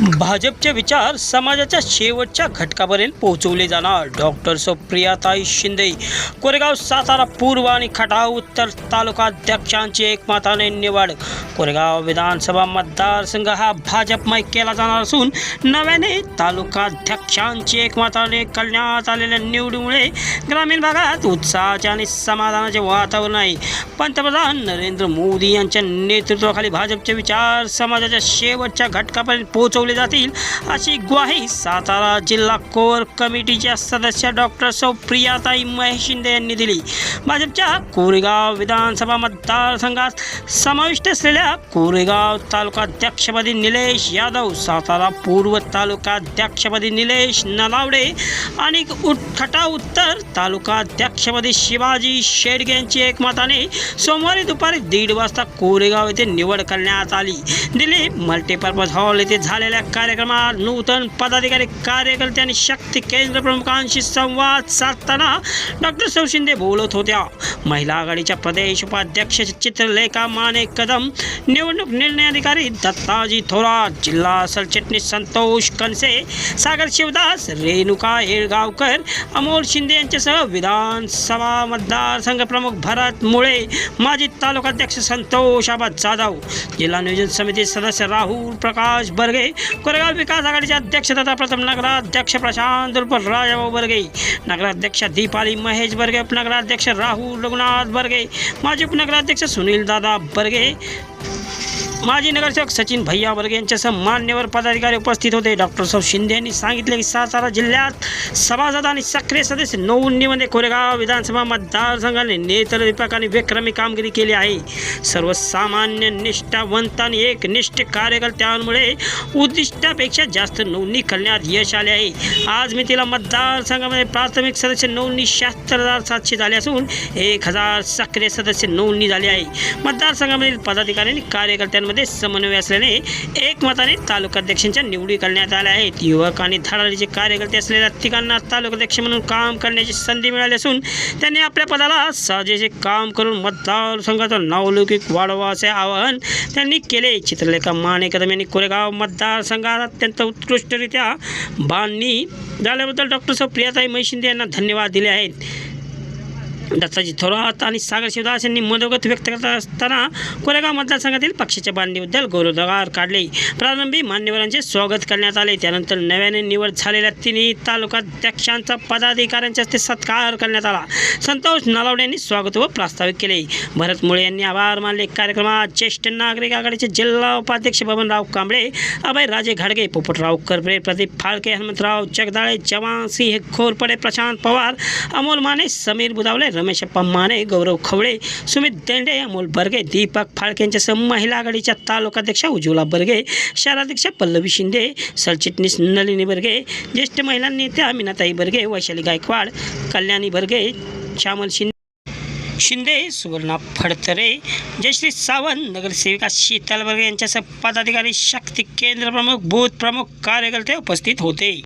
भाजपचे विचार समाजाच्या शेवटच्या घटकापर्यंत पोहोचवले जाणार. डॉक्टर सुप्रियाताई शिंदे कोरेगाव सातारा पूर्व आणि खटाव उत्तर तालुकाध्यक्षांची एकमताने निवड. कोरेगाव विधानसभा मतदारसंघ हा भाजपमय केला जाणार असून नव्याने तालुकाध्यक्षांची एकमताने करण्यात आलेल्या निवडीमुळे ग्रामीण भागात उत्साहाचे आणि समाधानाचे वातावरण आहे. पंतप्रधान नरेंद्र मोदी यांच्या नेतृत्वाखाली भाजपचे विचार समाजाच्या शेवटच्या घटकापर्यंत पोहोचवले जातील अशी ग्वाही सातारा जिल्हा कोर कमिटीच्या सदस्य डॉक्टर सौ प्रियाताई महेश शिंदे यांनी दिली. भाजपच्या कोरेगाव विधानसभा मतदारसंघात समाविष्ट असलेल्या कोरेगाव तालुकाध्यक्षपदी निलेश यादव सातारा पूर्व तालुकाध्यक्षपदी निलेश नलावडे आणि उठटा उत्तर तालुकाध्यक्षपदी शिवाजी शेडगे यांची एकमताने सोमवारी दुपारी दीड वाजता कोरेगाव येथे निवड करण्यात आली. दिल्ली मल्टीपर्पज हॉल येथे झालेल्या कार्यक्रमात नूतन पदाधिकारी कार्यकर्ते आणि शक्ती केंद्र प्रमुखांशी संवाद साधताना डॉक्टर सौशिंदे बोलत होत्या. महिला आघाडीच्या प्रदेश उपाध्यक्ष चित्रलेखा माने कदम निवडणूक निर्णय अधिकारी दत्ताजी थोरात जिल्हा सरचिटणीस संतोष कनसे सागर शिवदास रेणुका येळगावकर अमोल शिंदे यांच्यासह विधानसभा मतदारसंघ प्रमुख भरत मुळे माजी तालुकाध्यक्ष संतोष आबाद जाधव जिल्हा नियोजन समिती सदस्य राहुल प्रकाश बर्गे कोरेगाव विकास आघाडीचे अध्यक्ष तथा प्रथम नगराध्यक्ष प्रशांत उर्फ राजाभाऊ बर्गे नगराध्यक्ष दीपाली महेश बर्गे उपनगराध्यक्ष राहुल रघुनाथ बर्गे माजी उपनगराध्यक्ष सुनील दादा बर्गे माजी नगरसेवक सचिन भैया वर्गे यांच्यासह मान्यवर पदाधिकारी उपस्थित होते. डॉक्टर साहेब शिंदे यांनी सांगितले की सातारा जिल्ह्यात सभासद आणि सक्रिय सदस्य नोंदणीमध्ये कोरेगाव विधानसभा मतदारसंघाने नेतृत्वक आणि विक्रमी कामगिरी केली आहे. सर्वसामान्य निष्ठावंत आणि एकनिष्ठ कार्यकर्त्यांमुळे उद्दिष्टापेक्षा जास्त नोंदणी करण्यात यश आले आहे. आज मी तिला मतदारसंघामध्ये प्राथमिक सदस्य नोंदणी शहात्तर हजार सातशे झाले असून एक हजार सक्रिय सदस्य नोंदणी झाली आहे. मतदारसंघामधील पदाधिकारी आणि कार्यकर्त्यांमध्ये समन्वय असल्याने एकमताने तालुकाध्यक्षांच्या निवडी करण्यात आल्या आहेत. युवक आणि धडाडीचे कार्यकर्ते असलेल्या तिघांना तालुकाध्यक्ष म्हणून काम करण्याची संधी मिळाली असून त्यांनी आपल्या पदाला सहजेचे काम करून मतदारसंघाचा नावलौकिक वाढवा असे आवाहन त्यांनी केले. चित्रलेखा माने कदम यांनी कोरेगाव मतदारसंघात अत्यंत उत्कृष्टरित्या बांधणी झाल्याबद्दल डॉक्टर सौ प्रियाताई मैशिंदे यांना धन्यवाद दिले आहेत. दत्ताजी थोरात आणि सागर शिवदास यांनी मनोगत व्यक्त करत असताना कोरेगाव मतदारसंघातील पक्षाच्या बांधणीबद्दल गौरवोद्गार काढले. प्रारंभी मान्यवरांचे स्वागत करण्यात आले. त्यानंतर नव्याने निवड झालेल्या तिन्ही तालुकाध्यक्षांचा पदाधिकाऱ्यांच्या हस्ते सत्कार करण्यात आला. संतोष नलावडे यांनी स्वागत व प्रास्ताविक केले. भरत मुळे यांनी आभार मानले. कार्यक्रमात ज्येष्ठ नागरिक आघाडीचे जिल्हा उपाध्यक्ष बबनराव कांबळे अभय राजे घाडगे पोपटराव करपरे प्रदीप फाळके हनुमंतराव जगदाळे जवान सिंह खोरपडे प्रशांत पवार अमोल माने समीर बुदावले रमेश अप्पा माने गौरव खवळे सुमित देंडे अमोल बर्गे दीपक फाळके यांच्यासह महिला आघाडीच्या तालुकाध्यक्षा उज्ज्वला बर्गे शहराध्यक्ष पल्लवी शिंदे सरचिटणीस नलिनी बर्गे ज्येष्ठ महिला नेत्या अमिनाताई बर्गे वैशाली गायकवाड कल्याणी बर्गे श्यामल शिंदे शिंदे सुवर्णा फडतरे जयश्री सावंत नगरसेविका शीतल बर्गे यांच्यासह पदाधिकारी शक्ती केंद्र प्रमुख बूथ प्रमुख कार्यकर्ते उपस्थित होते.